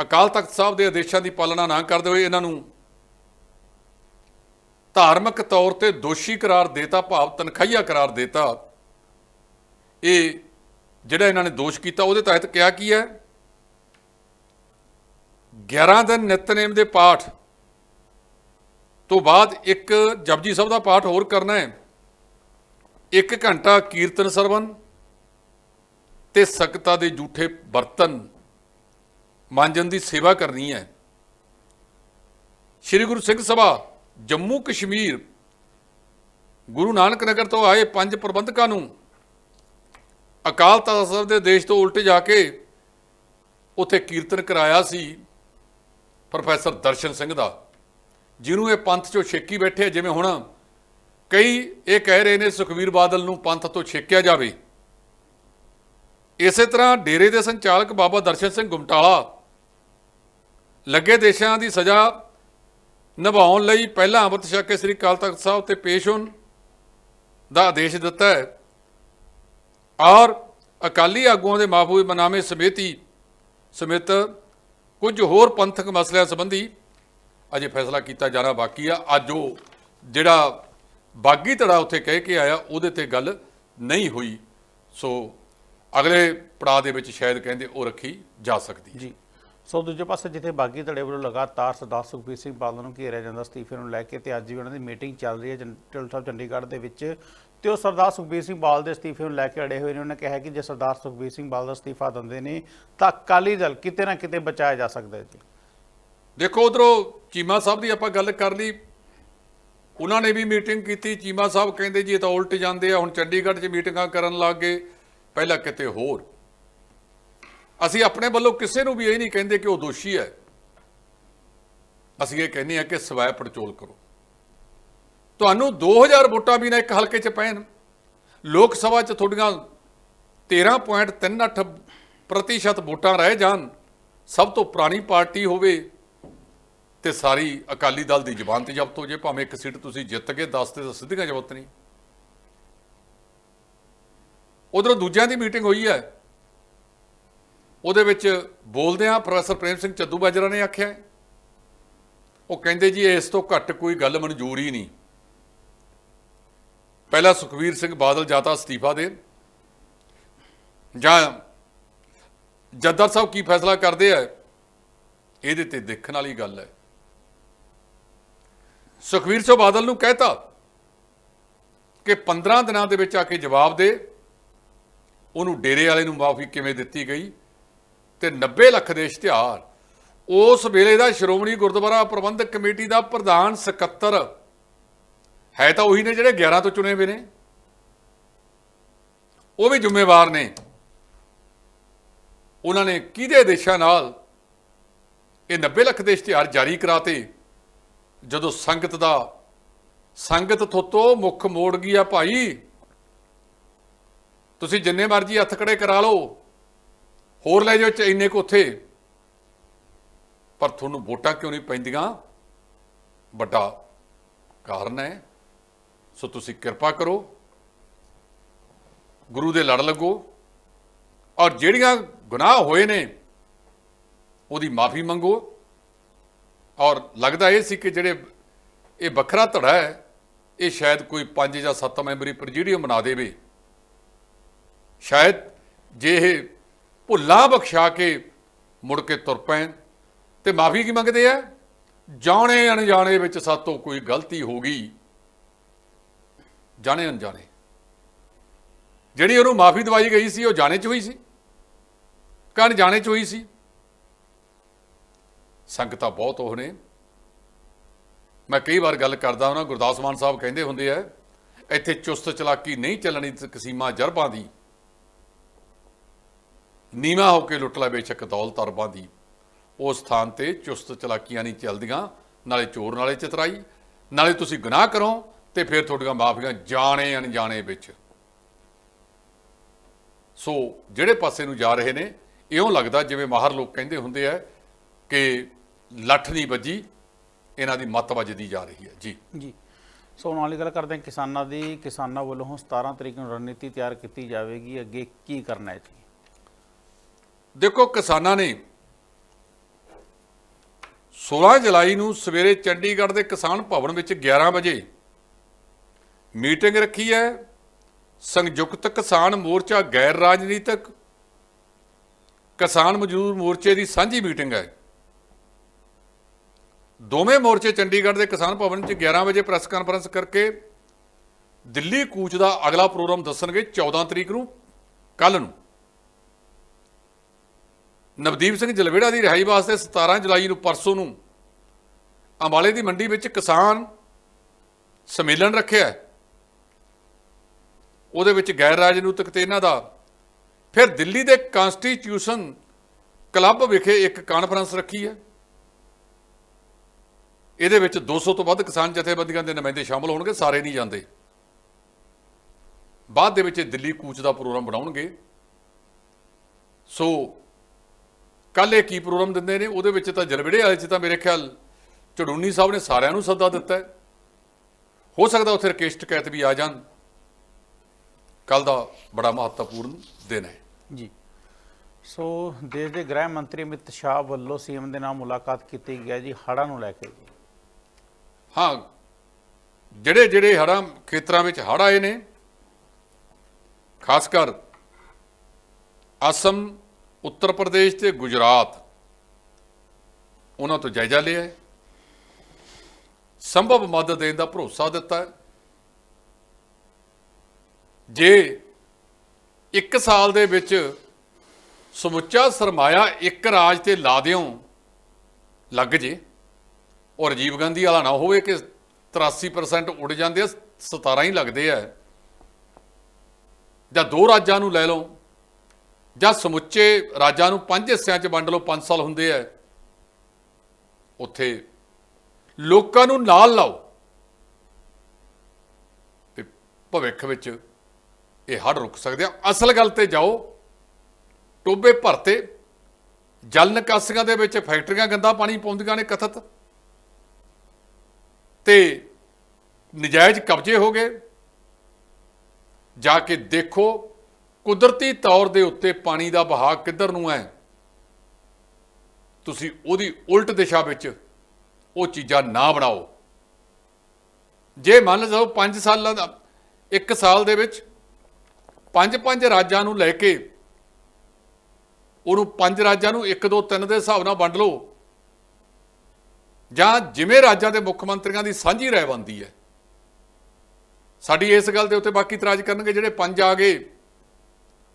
ਅਕਾਲ ਤਖਤ ਸਾਹਿਬ ਦੇ ਆਦੇਸ਼ਾਂ ਦੀ ਪਾਲਣਾ ਨਾ ਕਰਦੇ ਹੋਏ ਇਹਨਾਂ ਨੂੰ ਧਾਰਮਿਕ ਤੌਰ ਤੇ ਦੋਸ਼ੀ ਕਰਾਰ ਦੇਤਾ, ਭਾਵ ਤਨਖਾਹੀਆ ਕਰਾਰ ਦੇਤਾ। ਇਹ ਜਿਹੜਾ ਇਹਨਾਂ ਨੇ ਦੋਸ਼ ਕੀਤਾ, ਉਹਦੇ ਤਹਿਤ ਕਿਹਾ ਕੀ ਹੈ? 11 ਦਿਨ ਨਿਤਨੇਮ ਦੇ ਪਾਠ ਤੋਂ ਬਾਅਦ ਇੱਕ ਜਪਜੀ ਸਾਹਿਬ ਦਾ ਪਾਠ ਹੋਰ ਕਰਨਾ ਹੈ। ਇੱਕ ਘੰਟਾ ਕੀਰਤਨ ਸਰਵਨ ਤੇ ਸਕਤਾ ਦੇ ਝੂਠੇ ਬਰਤਨ ਮਾਂਜਣ ਦੀ ਸੇਵਾ ਕਰਨੀ ਹੈ। ਸ੍ਰੀ ਗੁਰੂ ਸਿੰਘ ਸਭਾ ਜੰਮੂ ਕਸ਼ਮੀਰ ਗੁਰੂ ਨਾਨਕ ਨਗਰ ਤੋਂ ਆਏ ਪੰਜ ਪ੍ਰਬੰਧਕਾਂ ਨੂੰ ਅਕਾਲ ਤਖਤ ਸਾਹਿਬ ਦੇ ਦੇਸ਼ ਤੋਂ ਉਲਟ ਜਾ ਕੇ ਉੱਥੇ ਕੀਰਤਨ ਕਰਾਇਆ ਸੀ ਪ੍ਰੋਫੈਸਰ ਦਰਸ਼ਨ ਸਿੰਘ ਦਾ, ਜਿਹਨੂੰ ਇਹ ਪੰਥ ਚੋਂ ਛੇਕੀ ਬੈਠੇ ਜਿਵੇਂ ਹੁਣ ਕਈ ਇਹ ਕਹਿ ਰਹੇ ਨੇ ਸੁਖਵੀਰ ਬਾਦਲ ਨੂੰ ਪੰਥ ਤੋਂ ਛੇਕਿਆ ਜਾਵੇ। ਇਸੇ ਤਰ੍ਹਾਂ ਡੇਰੇ ਦੇ ਸੰਚਾਲਕ ਬਾਬਾ ਦਰਸ਼ਨ ਸਿੰਘ ਗੁਮਟਾਲਾ ਲੱਗੇ ਦੇਸ਼ਾਂ ਦੀ ਸਜ਼ਾ ਨਿਭਾਉਣ ਲਈ ਪਹਿਲਾਂ ਅੰਮ੍ਰਿਤ ਛਕ ਕੇ ਸ੍ਰੀ ਅਕਾਲ ਤਖਤ ਸਾਹਿਬ ਤੇ ਪੇਸ਼ ਹੋਣ ਦਾ ਆਦੇਸ਼ ਦਿੱਤਾ ਹੈ। ਔਰ ਅਕਾਲੀ ਆਗੂਆਂ ਦੇ ਮਾਫੂਜ਼ ਬਨਾਮੇ ਸਮੇਤੀ ਸਮਿਤ ਕੁਝ ਹੋਰ ਪੰਥਕ ਮਸਲਿਆਂ ਸੰਬੰਧੀ ਅਜੇ ਫੈਸਲਾ ਕੀਤਾ ਜਾਣਾ ਬਾਕੀ ਆ। ਅੱਜ ਉਹ ਜਿਹੜਾ ਬਾਗੀ ਧੜਾ ਉੱਥੇ ਕਹਿ ਕੇ ਆਇਆ, ਉਹਦੇ ਤੇ ਗੱਲ ਨਹੀਂ ਹੋਈ। ਸੋ ਅਗਲੇ ਪੜਾਅ ਦੇ ਵਿੱਚ ਸ਼ਾਇਦ ਕਹਿੰਦੇ ਉਹ ਰੱਖੀ ਜਾ ਸਕਦੀ ਹੈ। ਜੀ। ਸੋ ਦੂਜੇ ਪਾਸੇ ਜਿੱਥੇ ਬਾਗੀ ਧੜੇ ਵੱਲੋਂ ਲਗਾਤਾਰ ਸਰਦਾਰ ਸੁਖਬੀਰ ਸਿੰਘ ਬਾਦਲ ਨੂੰ ਘੇਰਿਆ ਜਾਂਦਾ ਅਸਤੀਫੇ ਨੂੰ ਲੈ ਕੇ ਤੇ ਅੱਜ ਵੀ ਉਹਨਾਂ ਦੀ ਮੀਟਿੰਗ ਚੱਲ ਰਹੀ ਹੈ ਜਨਰਲ ਸਾਹਿਬ ਚੰਡੀਗੜ੍ਹ ਦੇ ਵਿੱਚ ਤੇ ਉਹ ਸਰਦਾਰ ਸੁਖਬੀਰ ਸਿੰਘ ਬਾਦਲ ਦੇ ਅਸਤੀਫੇ ਨੂੰ ਲੈ ਕੇ ਅੜੇ ਹੋਏ ਨੇ। ਉਹਨੇ ਕਿਹਾ ਕਿ ਜੇ ਸਰਦਾਰ ਸੁਖਬੀਰ ਸਿੰਘ ਬਾਦਲ ਅਸਤੀਫਾ ਦਿੰਦੇ ਨੇ ਤਾਂ ਅਕਾਲੀ ਦਲ ਕਿਤੇ ਨਾ ਕਿਤੇ ਬਚਾਇਆ ਜਾ ਸਕਦਾ ਹੈ ਜੀ। ਦੇਖੋ ਉਧਰੋਂ ਚੀਮਾ ਸਾਹਿਬ ਦੀ ਆਪਾਂ ਗੱਲ ਕਰ ਲਈ। ਉਹਨਾਂ ਨੇ ਵੀ ਮੀਟਿੰਗ ਕੀਤੀ। ਚੀਮਾ ਸਾਹਿਬ ਕਹਿੰਦੇ ਜੀ ਇਹ ਤਾਂ ਉਲਟ ਜਾਂਦੇ ਆ। ਹੁਣ ਚੰਡੀਗੜ੍ਹ 'ਚ ਮੀਟਿੰਗਾਂ ਕਰਨ ਲੱਗ ਗਏ। ਪਹਿਲਾਂ ਕਿਤੇ ਹੋਰ। ਅਸੀਂ ਆਪਣੇ ਵੱਲੋਂ ਕਿਸੇ ਨੂੰ ਵੀ ਇਹ ਨਹੀਂ ਕਹਿੰਦੇ ਕਿ ਉਹ ਦੋਸ਼ੀ ਹੈ। ਅਸੀਂ ਇਹ ਕਹਿੰਦੇ ਆ ਕਿ ਸਵੈ ਪੜਚੋਲ ਕਰੋ। ਤੁਹਾਨੂੰ 2000 ਵੋਟਾਂ ਵੀ ਨਾ ਇੱਕ ਹਲਕੇ 'ਚ ਪੈਣ। ਲੋਕ ਸਭਾ 'ਚ ਤੁਹਾਡੀਆਂ 13.38 ਪ੍ਰਤੀਸ਼ਤ ਵੋਟਾਂ ਰਹਿ ਜਾਣ। ਸਭ ਤੋਂ ਪੁਰਾਣੀ ਪਾਰਟੀ ਹੋਵੇ ਤੇ ਸਾਰੀ ਅਕਾਲੀ ਦਲ ਦੀ ਜ਼ਬਾਨ ਤੇ ਜ਼ਬਤ ਹੋ ਜੇ। ਭਾਵੇਂ ਇੱਕ ਸੀਟ ਤੁਸੀਂ ਜਿੱਤ ਗਏ 10 ਤੇ ਤਾਂ ਸਿੱਧੀਆਂ ਜ਼ਬਤ ਨਹੀਂ। ਉਧਰੋਂ ਦੂਜਿਆਂ ਦੀ ਮੀਟਿੰਗ ਹੋਈ ਹੈ। ਉਹਦੇ ਵਿੱਚ ਬੋਲਦਿਆਂ ਪ੍ਰੋਫੈਸਰ ਪ੍ਰੇਮ ਸਿੰਘ ਚੱਦੂ ਬਾਜਰਾ ਨੇ ਆਖਿਆ ਉਹ ਕਹਿੰਦੇ ਜੀ, ਇਸ ਤੋਂ ਘੱਟ ਕੋਈ ਗੱਲ ਮਨਜ਼ੂਰ ਹੀ ਨਹੀਂ। ਪਹਿਲਾਂ ਸੁਖਵੀਰ ਸਿੰਘ ਬਾਦਲ ਜਾਤਾ ਅਸਤੀਫਾ ਦੇ ਜਾਂ ਜੱਦਰ ਸਾਹਿਬ ਕੀ ਫੈਸਲਾ ਕਰਦੇ ਆ, ਇਹਦੇ ਤੇ ਦੇਖਣ ਵਾਲੀ ਗੱਲ ਹੈ। ਸੁਖਵੀਰ ਸਿੰਘ ਬਾਦਲ ਨੂੰ ਕਹਿਤਾ ਕਿ 15 ਦਿਨਾਂ ਦੇ ਵਿੱਚ ਆ ਕੇ ਜਵਾਬ ਦੇ। ਉਹਨੂੰ ਡੇਰੇ ਵਾਲੇ ਨੂੰ ਮਾਫੀ ਕਿਵੇਂ ਦਿੱਤੀ ਗਈ? ਤੇ 90 ਲੱਖ ਦੇ ਇਸ਼ਤਿਹਾਰ। ਉਸ ਵੇਲੇ ਦਾ ਸ਼੍ਰੋਮਣੀ ਗੁਰਦੁਆਰਾ ਪ੍ਰਬੰਧਕ ਕਮੇਟੀ ਦਾ ਪ੍ਰਧਾਨ ਸਕੱਤਰ ਹੈ ਤਾਂ ਉਹੀ ਨੇ ਜਿਹੜੇ 11 ਤੋਂ ਚੁਣੇ ਹੋਏ ਨੇ। ਉਹ ਵੀ ਜ਼ਿੰਮੇਵਾਰ ਨੇ। ਉਹਨਾਂ ਨੇ ਕਿਹਦੇ ਆਦੇਸ਼ਾਂ ਨਾਲ ਇਹ 90 ਲੱਖ ਦੇ ਇਸ਼ਤਿਹਾਰ ਜਾਰੀ ਕਰਾਤੇ? ਜਦੋਂ ਸੰਗਤ ਦਾ, ਸੰਗਤ ਥੋਤੋਂ ਮੁੱਖ ਮੋੜ ਗਈ ਆ ਭਾਈ ਤੁਸੀਂ ਜਿੰਨੇ ਮਰਜ਼ੀ ਹੱਥ ਖੜੇ ਕਰਾ ਲਓ। ਹੋਰ ਲੈ ਜਾਓ ਇੰਨੇ ਕੁ ਉੱਥੇ। ਪਰ ਤੁਹਾਨੂੰ ਵੋਟਾਂ ਕਿਉਂ ਨਹੀਂ ਪੈਂਦੀਆਂ? ਵੱਡਾ ਕਾਰਨ ਹੈ। ਸੋ ਤੁਸੀਂ ਕਿਰਪਾ ਕਰੋ। ਗੁਰੂ ਦੇ ਲੜ ਲੱਗੋ। ਔਰ ਜਿਹੜੀਆਂ ਗੁਨਾਹ ਹੋਏ ਨੇ, ਉਹਦੀ ਮਾਫੀ ਮੰਗੋ। ਔਰ ਲੱਗਦਾ ਇਹ ਸੀ ਕਿ ਜਿਹੜੇ ਇਹ ਵੱਖਰਾ ਧੜਾ ਹੈ, ਇਹ ਸ਼ਾਇਦ ਕੋਈ 5 ਜਾਂ 7 ਮੈਂਬਰੀ ਪ੍ਰੈਜ਼ੀਡੀਅਮ ਬਣਾ ਦੇਵੇ। ਸ਼ਾਇਦ ਜੇ ਇਹ ਭੁੱਲਾਂ ਬਖਸ਼ਾ ਕੇ ਮੁੜ ਕੇ ਤੁਰ ਪੈਣ, ਤੇ ਮਾਫੀ ਕੀ ਮੰਗਦੇ ਆ? ਜਾਣੇ ਅਣਜਾਣੇ ਵਿੱਚ ਸਾਤੋਂ ਕੋਈ ਗਲਤੀ ਹੋ ਗਈ। ਜਾਣੇ ਅਣਜਾਣੇ। ਜਿਹੜੀ ਉਹਨੂੰ ਮਾਫੀ ਦਵਾਈ ਗਈ ਸੀ, ਉਹ ਜਾਣੇ ਚ ਹੋਈ ਸੀ? ਕਨ ਜਾਣੇ ਚ ਹੋਈ ਸੀ? ਸੰਗਤਾਂ ਬਹੁਤ ਉਹ ਨੇ। ਮੈਂ ਕਈ ਵਾਰ ਗੱਲ ਕਰਦਾ ਹਾਂ ਗੁਰਦਾਸ ਮਾਨ ਸਾਹਿਬ ਕਹਿੰਦੇ ਹੁੰਦੇ ਆ, ਇੱਥੇ ਚੁਸਤ ਚਲਾਕੀ ਨਹੀਂ ਚੱਲਣੀ ਤੇ ਜਰਬਾਂ ਦੀ। ਨੀਵਾ ਹੋ ਕੇ ਲੁੱਟ ਲੈ ਬੇਸ਼ੱਕ ਦੌਲਤ ਅਰਬਾਂ ਦੀ। ਉਸ ਸਥਾਨ ਤੇ ਚੁਸਤ ਚਲਾਕੀਆਂ ਨਹੀਂ ਚੱਲਦੀਆਂ, ਨਾਲੇ ਚੋਰ ਨਾਲੇ ਚਤਰਾਈ, ਨਾਲੇ ਤੁਸੀਂ ਗੁਨਾਹ ਕਰੋ ਤੇ ਫਿਰ ਤੁਹਾਡੀਆਂ ਮਾਫੀਆਂ ਜਾਣੇ ਅਣਜਾਣੇ ਵਿੱਚ। ਸੋ ਜਿਹੜੇ ਪਾਸੇ ਨੂੰ ਜਾ ਰਹੇ ਨੇ, ਇਉਂ ਲੱਗਦਾ ਜਿਵੇਂ ਮਾਹਰ ਲੋਕ ਕਹਿੰਦੇ ਹੁੰਦੇ ਆ ਕਿ ਲੱਠ ਨਹੀਂ ਵੱਜੀ, ਇਹਨਾਂ ਦੀ ਮੱਤ ਵੱਜਦੀ ਜਾ ਰਹੀ ਹੈ। ਜੀ। ਜੀ। ਸੋ ਨਾਲ ਹੀ ਗੱਲ ਕਰਦੇ ਹਾਂ ਕਿਸਾਨਾਂ ਦੀ। ਕਿਸਾਨਾਂ ਵੱਲੋਂ ਹੁਣ 17 ਤਰੀਕ ਨੂੰ ਰਣਨੀਤੀ ਤਿਆਰ ਕੀਤੀ ਜਾਵੇਗੀ। ਅੱਗੇ ਕੀ ਕਰਨਾ ਹੈ ਜੀ? ਦੇਖੋ ਕਿਸਾਨਾਂ ਨੇ 16 ਜੁਲਾਈ ਨੂੰ ਸਵੇਰੇ ਚੰਡੀਗੜ੍ਹ ਦੇ ਕਿਸਾਨ ਭਵਨ ਵਿੱਚ 11 ਵਜੇ ਮੀਟਿੰਗ ਰੱਖੀ ਹੈ। ਸੰਯੁਕਤ ਕਿਸਾਨ ਮੋਰਚਾ ਗੈਰ ਰਾਜਨੀਤਿਕ, ਕਿਸਾਨ ਮਜ਼ਦੂਰ ਮੋਰਚੇ ਦੀ ਸਾਂਝੀ ਮੀਟਿੰਗ ਹੈ। ਦੋਵੇਂ ਮੋਰਚੇ ਚੰਡੀਗੜ੍ਹ ਦੇ ਕਿਸਾਨ ਭਵਨ 'ਚ 11 ਵਜੇ ਪ੍ਰੈਸ ਕਾਨਫਰੰਸ ਕਰਕੇ ਦਿੱਲੀ ਕੂਚ ਦਾ ਅਗਲਾ ਪ੍ਰੋਗਰਾਮ ਦੱਸਣਗੇ 14 ਤਰੀਕ ਨੂੰ ਕੱਲ ਨੂੰ। ਨਵਦੀਪ ਸਿੰਘ ਜਲਵੇੜਾ ਦੀ ਰਿਹਾਈ ਵਾਸਤੇ 17 ਜੁਲਾਈ ਨੂੰ ਪਰਸੋਂ ਨੂੰ ਅੰਬਾਲੇ ਦੀ ਮੰਡੀ ਵਿੱਚ ਕਿਸਾਨ ਸੰਮੇਲਨ ਰੱਖਿਆ ਉਹਦੇ ਵਿੱਚ ਗੈਰ ਰਾਜਨੀਤਿਕ ਤੇ ਇਹਨਾਂ ਦਾ। ਫਿਰ ਦਿੱਲੀ ਦੇ ਕਨਸਟੀਟਿਊਸ਼ਨ ਕਲੱਬ ਵਿਖੇ ਇੱਕ ਕਾਨਫਰੰਸ ਰੱਖੀ ਹੈ। ਇਹਦੇ ਵਿੱਚ 200 ਤੋਂ ਵੱਧ ਕਿਸਾਨ ਜਥੇਬੰਦੀਆਂ ਦੇ ਨੁਮਾਇੰਦੇ ਸ਼ਾਮਲ ਹੋਣਗੇ, ਸਾਰੇ ਨਹੀਂ ਜਾਂਦੇ। ਬਾਅਦ ਦੇ ਵਿੱਚ ਇਹ ਦਿੱਲੀ ਕੂਚ ਦਾ ਪ੍ਰੋਗਰਾਮ ਬਣਾਉਣਗੇ। ਸੋ ਕੱਲ ਇਹ ਕੀ ਪ੍ਰੋਗਰਾਮ ਦਿੰਦੇ ਨੇ? ਉਹਦੇ ਵਿੱਚ ਤਾਂ ਜਲਵੇੜੇ ਵਾਲੇ 'ਚ ਤਾਂ ਮੇਰੇ ਖਿਆਲ ਚੜੂਨੀ ਸਾਹਿਬ ਨੇ ਸਾਰਿਆਂ ਨੂੰ ਸੱਦਾ ਦਿੱਤਾ ਹੈ। ਹੋ ਸਕਦਾ ਉੱਥੇ ਰਕੇਸ਼ ਟਕੈਤ ਵੀ ਆ ਜਾਣ। ਕੱਲ ਦਾ ਬੜਾ ਮਹੱਤਵਪੂਰਨ ਦਿਨ ਹੈ। ਜੀ। ਸੋ ਦੇਸ਼ ਦੇ ਗ੍ਰਹਿ ਮੰਤਰੀ ਅਮਿਤ ਸ਼ਾਹ ਵੱਲੋਂ ਸੀਐਮ ਦੇ ਨਾਲ ਮੁਲਾਕਾਤ ਕੀਤੀ ਗਈ ਹੈ ਜੀ ਹੜ੍ਹਾਂ ਨੂੰ ਲੈ ਕੇ। ਹਾਂ ਜਿਹੜੇ ਜਿਹੜੇ ਹੜ੍ਹਾਂ ਖੇਤਰਾਂ ਵਿੱਚ ਹੜ੍ਹ ਆਏ ਨੇ ਖਾਸ ਕਰ ਅਸਮ ਉੱਤਰ ਪ੍ਰਦੇਸ਼ ਤੇ ਗੁਜਰਾਤ। ਉਹਨਾਂ ਤੋਂ ਜਾਇਜ਼ਾ ਲਿਆ ਹੈ। ਸੰਭਵ ਮਦਦ ਦੇਣ ਦਾ ਭਰੋਸਾ ਦਿੱਤਾ ਹੈ। ਜੇ ਇੱਕ ਸਾਲ ਦੇ ਵਿੱਚ ਸਮੁੱਚਾ ਸਰਮਾਇਆ ਇੱਕ ਰਾਜ ਤੇ ਲਾ ਦਿਓ, ਲੱਗ ਜੇ ਔਰ ਰਾਜੀਵ ਗਾਂਧੀ ਵਾਲਾ ਨਾ ਹੋਵੇ ਕਿ 83% ਉੱਡ ਜਾਂਦੇ ਆ 17 ਹੀ ਲੱਗਦੇ ਆ। ਜਾਂ ਦੋ ਰਾਜਾਂ ਨੂੰ ਲੈ ਲਓ। ਜਾਂ ਸਮੁੱਚੇ ਰਾਜਾਂ ਨੂੰ ਪੰਜ ਹਿੱਸਿਆਂ 'ਚ ਵੰਡ ਲਓ 5 ਸਾਲ ਹੁੰਦੇ ਆ। ਉੱਥੇ ਲੋਕਾਂ ਨੂੰ ਨਾਲ ਲਾਓ। ਤੇ ਭਵਿੱਖ ਵਿੱਚ ਇਹ ਹੜ ਰੁਕ ਸਕਦੇ ਆ। ਅਸਲ ਗੱਲ ਤੇ ਜਾਓ, ਟੋਬੇ ਭਰਤੇ, ਜਲ ਨਿਕਾਸੀਆਂ ਦੇ ਵਿੱਚ ਫੈਕਟਰੀਆਂ ਗੰਦਾ ਪਾਣੀ ਪਾਉਂਦੀਆਂ ਨੇ ਕਥਤ। ਤੇ ਨਜਾਇਜ਼ ਕਬਜ਼ੇ ਹੋ ਗਏ। ਜਾ ਕੇ ਦੇਖੋ ਕੁਦਰਤੀ ਤੌਰ ਦੇ ਉੱਤੇ ਪਾਣੀ ਦਾ ਬਹਾਅ ਕਿੱਧਰ ਨੂੰ ਹੈ? ਤੁਸੀਂ ਉਹਦੀ ਉਲਟ ਦਿਸ਼ਾ ਵਿੱਚ ਉਹ ਚੀਜ਼ਾਂ ਨਾ ਬਣਾਓ। ਜੇ ਮੰਨ ਲਓ 5 ਸਾਲਾਂ ਦਾ, ਇੱਕ ਸਾਲ ਦੇ ਵਿੱਚ ਪੰਜ ਪੰਜ ਰਾਜਾਂ ਨੂੰ ਲੈ ਕੇ ਉਹਨੂੰ ਪੰਜ ਰਾਜਾਂ ਨੂੰ 1 2 3 ਦੇ ਹਿਸਾਬ ਨਾਲ ਵੰਡ ਲਓ, ਜਾਂ ਜਿਵੇਂ ਰਾਜਾਂ ਦੇ ਮੁੱਖ ਮੰਤਰੀਆਂ ਦੀ ਸਾਂਝੀ ਰਾਏ ਬਣਦੀ ਹੈ, ਸਾਡੀ ਇਸ ਗੱਲ ਦੇ ਉੱਤੇ ਬਾਕੀ ਇਤਰਾਜ਼ ਕਰਨਗੇ ਜਿਹੜੇ ਪੰਜ ਆ ਗਏ।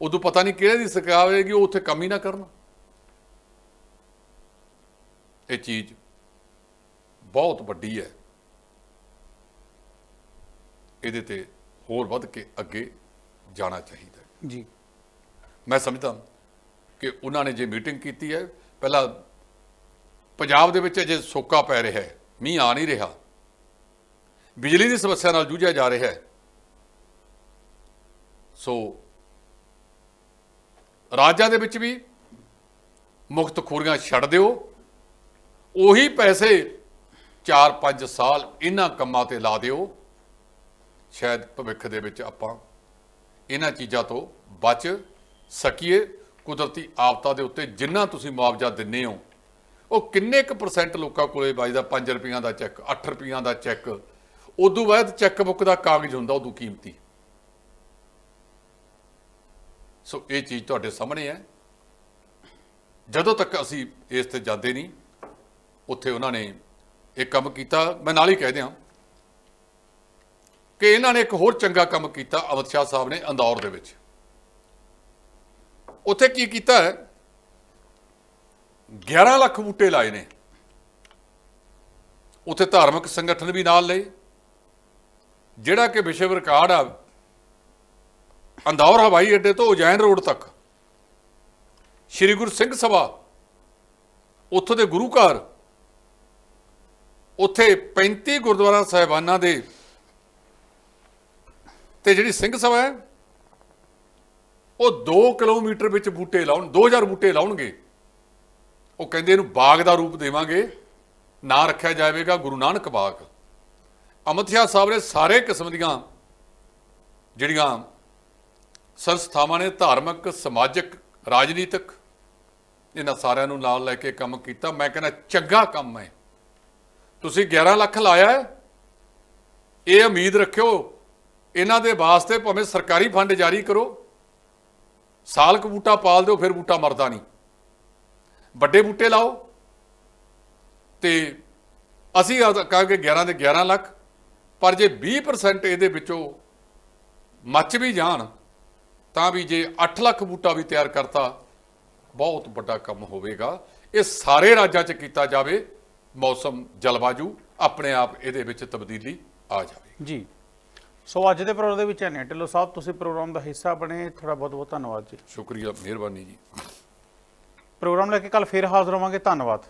ਉਦੋਂ ਪਤਾ ਨਹੀਂ ਕਿਹੜੇ ਦੀ ਸਰਕਾਰ ਹੋਏਗੀ ਉਹ ਉੱਥੇ ਕੰਮ ਹੀ ਨਾ ਕਰਨ। ਇਹ ਚੀਜ਼ ਬਹੁਤ ਵੱਡੀ ਹੈ। ਇਹਦੇ ਤੇ ਹੋਰ ਵੱਧ ਕੇ ਅੱਗੇ ਜਾਣਾ ਚਾਹੀਦਾ ਹੈ। ਜੀ। ਮੈਂ ਸਮਝਦਾ ਕਿ ਉਹਨਾਂ ਨੇ ਜੇ ਮੀਟਿੰਗ ਕੀਤੀ ਹੈ ਪਹਿਲਾਂ ਪੰਜਾਬ ਦੇ ਵਿੱਚ ਅਜੇ ਸੋਕਾ ਪੈ ਰਿਹਾ ਹੈ ਮੀਂਹ ਆ ਨਹੀਂ ਰਿਹਾ। ਬਿਜਲੀ ਦੀ ਸਮੱਸਿਆ ਨਾਲ ਜੂਝਿਆ ਜਾ ਰਿਹਾ ਹੈ। ਸੋ ਰਾਜਾਂ ਦੇ ਵਿੱਚ ਵੀ ਮੁਕਤ ਖੋਰੀਆਂ ਛੱਡ ਦਿਓ। ਉਹੀ ਪੈਸੇ 4-5 ਸਾਲ ਇਹਨਾਂ ਕੰਮਾਂ ਤੇ ਲਾ ਦਿਓ। ਸ਼ਾਇਦ ਭਵਿੱਖ ਦੇ ਵਿੱਚ ਆਪਾਂ ਇਹਨਾਂ ਚੀਜ਼ਾਂ ਤੋਂ ਬਚ ਸਕੀਏ। ਕੁਦਰਤੀ ਆਫਤਾਂ ਦੇ ਉੱਤੇ ਜਿੰਨਾ ਤੁਸੀਂ ਮੁਆਵਜ਼ਾ ਦਿੰਨੇ ਹੋ, ਉਹ ਕਿੰਨੇ ਕੁ ਪਰਸੈਂਟ ਲੋਕਾਂ ਕੋਲੇ ਵੱਜਦਾ 5 ਰੁਪਈਆਂ ਦਾ ਚੈੱਕ 8 ਰੁਪਈਆਂ ਦਾ ਚੈੱਕ, ਉਦੋਂ ਬਾਅਦ ਚੈੱਕ ਬੁੱਕ ਦਾ ਕਾਗਜ਼ ਹੁੰਦਾ, ਉਦੋਂ ਕੀਮਤੀ। ਸੋ ਇਹ ਚੀਜ਼ ਤੁਹਾਡੇ ਸਾਹਮਣੇ ਹੈ। ਜਦੋਂ ਤੱਕ ਅਸੀਂ ਇਸ ਤੇ ਜਾਂਦੇ ਨਹੀਂ, ਉੱਥੇ ਉਹਨਾਂ ਨੇ ਇਹ ਕੰਮ ਕੀਤਾ, ਮੈਂ ਨਾਲ ਹੀ ਕਹਿ ਦਿਆਂ ਕਿ ਇਹਨਾਂ ਨੇ ਇੱਕ ਹੋਰ ਚੰਗਾ ਕੰਮ ਕੀਤਾ ਅਮਿਤ ਸ਼ਾਹ ਸਾਹਿਬ ਨੇ ਅੰਦੌਰ ਦੇ ਵਿੱਚ। ਉੱਥੇ ਕੀ ਕੀਤਾ ਹੈ? 11 ਲੱਖ ਬੂਟੇ ਲਾਏ ਨੇ। ਉੱਥੇ ਧਾਰਮਿਕ ਸੰਗਠਨ ਵੀ ਨਾਲ ਲਏ, ਜਿਹੜਾ ਕਿ ਵਿਸ਼ਵ ਰਿਕਾਰਡ ਆ ਅੰਦੌਰ ਹਵਾਈ ਅੱਡੇ ਤੋਂ ਉਜੈਨ ਰੋਡ ਤੱਕ। ਸ਼੍ਰੀ ਗੁਰੂ ਸਿੰਘ ਸਭਾ, ਉੱਥੋਂ ਦੇ ਗੁਰੂ ਘਰ, ਉੱਥੇ 35 ਗੁਰਦੁਆਰਾ ਸਾਹਿਬਾਨਾਂ ਦੇ ਤੇ ਜਿਹੜੀ ਸਿੰਘ ਸਭਾ ਹੈ, ਉਹ 2 ਕਿਲੋਮੀਟਰ ਵਿੱਚ ਬੂਟੇ ਲਾਉਣ 2000 ਬੂਟੇ ਲਾਉਣਗੇ। ਉਹ ਕਹਿੰਦੇ ਇਹਨੂੰ ਬਾਗ ਦਾ ਰੂਪ ਦੇਵਾਂਗੇ, ਨਾਂ ਰੱਖਿਆ ਜਾਵੇਗਾ ਗੁਰੂ ਨਾਨਕ ਬਾਗ। ਅਮਿਤ ਸ਼ਾਹ ਸਾਹਿਬ ਨੇ ਸਾਰੇ ਕਿਸਮ ਦੀਆਂ ਜਿਹੜੀਆਂ ਸੰਸਥਾਵਾਂ ਨੇ ਧਾਰਮਿਕ, ਸਮਾਜਿਕ, ਰਾਜਨੀਤਿਕ ਇਹਨਾਂ ਸਾਰਿਆਂ ਨੂੰ ਨਾਲ ਲੈ ਕੇ ਕੰਮ ਕੀਤਾ। ਮੈਂ ਕਹਿੰਦਾ, ਚੰਗਾ ਕੰਮ ਹੈ। ਤੁਸੀਂ 11 ਲੱਖ ਲਾਇਆ ਹੈ। ਇਹ ਉਮੀਦ ਰੱਖਿਓ, ਇਹਨਾਂ ਦੇ ਵਾਸਤੇ ਭਾਵੇਂ ਸਰਕਾਰੀ ਫੰਡ ਜਾਰੀ ਕਰੋ। ਸਾਲ ਕੁ ਬੂਟਾ ਪਾਲ ਦਿਓ, ਫਿਰ ਬੂਟਾ ਮਰਦਾ ਨਹੀਂ। ਵੱਡੇ ਬੂਟੇ ਲਾਓ। ਤੇ ਅਸੀਂ ਕਹਾਂਗੇ 11 ਦੇ 11 ਲੱਖ, ਪਰ ਜੇ 20% ਇਹਦੇ ਵਿੱਚੋਂ ਮੱਚ ਵੀ ਜਾਣ ਤਾਂ ਵੀ ਜੇ 8 ਲੱਖ ਬੂਟਾ ਵੀ ਤਿਆਰ ਕਰਤਾ ਬਹੁਤ ਵੱਡਾ ਕੰਮ ਹੋਵੇਗਾ। ਇਹ ਸਾਰੇ ਰਾਜਾਂ 'ਚ ਕੀਤਾ ਜਾਵੇ ਮੌਸਮ ਜਲਵਾਯੂ ਆਪਣੇ ਆਪ ਇਹਦੇ ਵਿੱਚ ਤਬਦੀਲੀ ਆ ਜਾਵੇ। ਜੀ। ਸੋ ਅੱਜ ਦੇ ਪ੍ਰੋਗਰਾਮ ਦੇ ਵਿੱਚ ਨੇ ਢਿੱਲੋਂ ਸਾਹਿਬ ਤੁਸੀਂ ਪ੍ਰੋਗਰਾਮ ਦਾ ਹਿੱਸਾ ਬਣੇ ਤੁਹਾਡਾ ਬਹੁਤ ਬਹੁਤ ਧੰਨਵਾਦ ਜੀ। ਸ਼ੁਕਰੀਆ ਮਿਹਰਬਾਨੀ ਜੀ। ਪ੍ਰੋਗਰਾਮ ਲੈ ਕੇ ਕੱਲ ਫੇਰ ਹਾਜ਼ਰ ਹੋਵਾਂਗੇ। ਧੰਨਵਾਦ।